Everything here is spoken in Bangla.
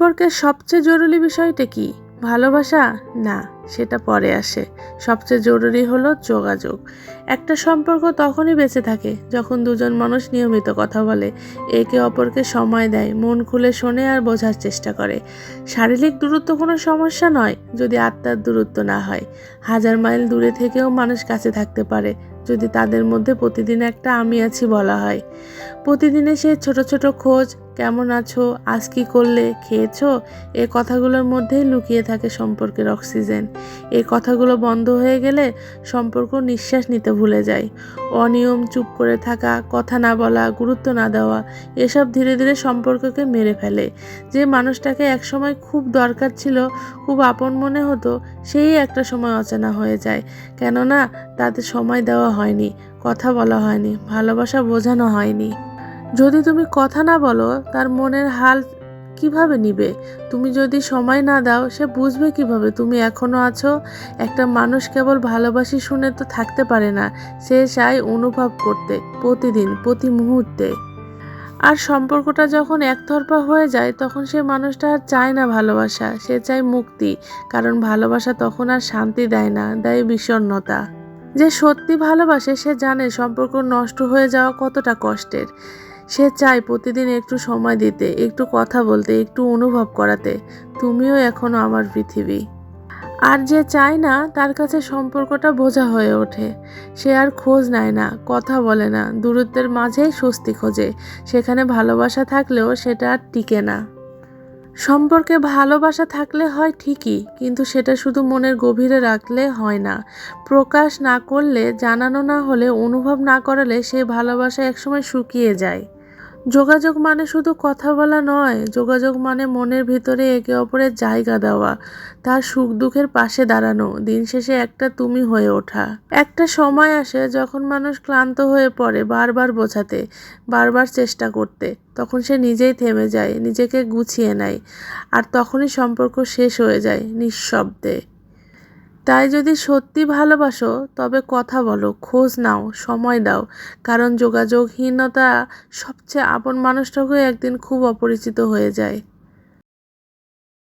সম্পর্কের সবচেয়ে জরুরি বিষয়টা কি? ভালোবাসা? না। সেটা পরে আসে। সবচেয়ে জরুরি হলো যোগাযোগ। একটা সম্পর্ক তখনই বেঁচে থাকে যখন দুজন মানুষ নিয়মিত কথা বলে। একে অপরকে সময় দেয়, মন খুলে শোনে আর বোঝার চেষ্টা করে। শারীরিক দূরত্ব কোনো সমস্যা নয় যদি আত্মার দূরত্ব না হয়। হাজার মাইল দূরে থেকেও মানুষ কাছে থাকতে পারে যদি তাদের মধ্যে প্রতিদিন একটা আমি আছি বলা হয়। প্রতিদিনে সে ছোট ছোট খোঁজ, কেমন আছো? আজ কি করলে? খেয়েছো? এ কথাগুলোর মধ্যেই লুকিয়ে থাকে সম্পর্কের অক্সিজেন। এই কথাগুলো বন্ধ হয়ে গেলে সম্পর্ক নিঃশ্বাস নিতে ভুলে যায়। অনিয়ম, চুপ করে থাকা, কথা না বলা, গুরুত্ব না দেওয়া, এসব ধীরে ধীরে সম্পর্ককে মেরে ফেলে। যে মানুষটাকে একসময় খুব দরকার ছিল, খুব আপন মনে হতো, সেই একটা সময় অচেনা হয়ে যায়। কেননা, তাতে সময় দেওয়া হয়নি, কথা বলা হয়নি, ভালোবাসা বোঝানো হয়নি। যদি তুমি কথা না বলো, তার মনের হাল কীভাবে নিবে? তুমি যদি সময় না দাও, সে বুঝবে কীভাবে। তুমি এখনও আছো, একটা মানুষ কেবল ভালোবাসি শুনে তো থাকতে পারে না। সে চায় অনুভব করতে, প্রতিদিন, প্রতি মুহূর্তে। আর সম্পর্কটা যখন একতরফা হয়ে যায়, তখন সে মানুষটা আর চায় না ভালোবাসা। সে চায় মুক্তি, কারণ ভালোবাসা তখন আর শান্তি দেয় না, দেয় বিষণ্ণতা। যে সত্যি ভালোবাসে, সে জানে সম্পর্ক নষ্ট হয়ে যাওয়া কতটা কষ্টের। সে চায় প্রতিদিন একটু সময় দিতে, একটু কথা বলতে, একটু অনুভব করাতে। তুমিও এখনও আমার পৃথিবী। আর যে চায় না, তার কাছে সম্পর্কটা বোঝা হয়ে ওঠে। সে আর খোঁজ নেয় না, কথা বলে না, দূরত্বের মাঝেই স্বস্তি খোঁজে। সেখানে ভালোবাসা থাকলেও সেটা আর টিকে না। সম্পর্কে ভালোবাসা থাকলে হয় ঠিকই, কিন্তু সেটা শুধু মনের গভীরে রাখলে হয় না। প্রকাশ না করলে, জানানো না হলে, অনুভব না করালে সেই ভালোবাসা একসময় শুকিয়ে যায়। যোগাযোগ মানে শুধু কথা বলা নয়, যোগাযোগ মানে মনের ভিতরে একে অপরের জায়গা দেওয়া, তার সুখ দুঃখের পাশে দাঁড়ানো, দিন শেষে একটা তুমি হয়ে ওঠা। একটা সময় আসে যখন মানুষ ক্লান্ত হয়ে পড়ে বারবার বোঝাতে, বারবার চেষ্টা করতে, তখন সে নিজেই থেমে যায়, নিজেকে গুছিয়ে নেয়, আর তখনই সম্পর্ক শেষ হয়ে যায় নিঃশব্দে। তাই যদি সত্যি ভালোবাসো, তবে কথা বলো, খোঁজ নাও, সময় দাও। কারণ যোগাযোগহীনতা সবচেয়ে আপন মানুষটাকেও একদিন খুব অপরিচিত হয়ে যায়।